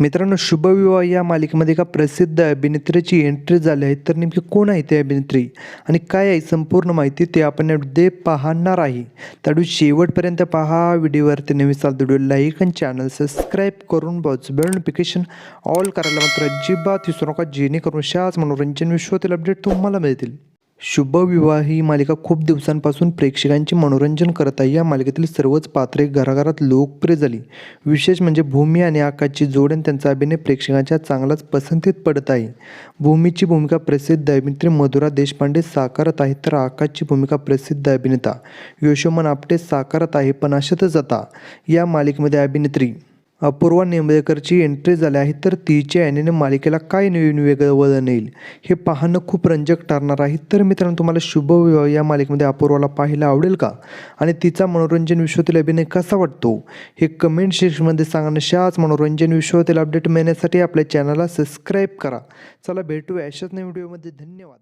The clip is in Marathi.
मित्रांनो शुभविवाह या मालिकेमध्ये एका प्रसिद्ध अभिनेत्रीची एंट्री झाली आहे. तर नेमकी कोण आहे ती अभिनेत्री? आणि काय आहे संपूर्ण माहिती ते आपण दे पाहणार आहे. त्यावेळी शेवटपर्यंत पहा. व्हिडिओवरती नवीन चालत व्हिडिओ लाईक आणि चॅनल सबस्क्राईब करून बॉच बेल नोटिफिकेशन ऑल करायला मात्र अजिबात विसरू नका. जेणेकरून शाच मनोरंजन विश्वातील अपडेट तुम्हाला मिळतील. शुभविवाह ही मालिका खूप दिवसांपासून प्रेक्षकांचे मनोरंजन करत आहे. या मालिकेतील सर्वच पात्रे घराघरात लोकप्रिय झाली. विशेष म्हणजे भूमी आणि आकाशची जोड आणि त्यांचा अभिनय प्रेक्षकांच्या चांगलाच पसंतीत पडत आहे. भूमीची भूमिका प्रसिद्ध अभिनेत्री मधुरा देशपांडे साकारत आहे तर आकाशची भूमिका प्रसिद्ध अभिनेता यशोमन आपटे साकारत आहे. पण अशातच आता या मालिकेमध्ये अभिनेत्री अपूर्वा नेंबेकरची एंट्री झाली आहे तर तिच्या याने मालिकेला काय नवीन वेगळं वळण येईल हे पाहणं खूप रंजक ठरणार आहे. तर मित्रांनो तुम्हाला शुभविवाह या मालिकेमध्ये अपूर्वाला पाहायला आवडेल का? आणि तिचा मनोरंजन विश्वातील अभिनय कसा वाटतो? हे कमेंट सेक्शनमध्ये सांगा अशाच मनोरंजन विश्वातील अपडेट मिळण्यासाठी आपल्या चॅनलला सबस्क्राईब करा. चला भेटूया अशाच नवीन व्हिडिओमध्ये धन्यवाद.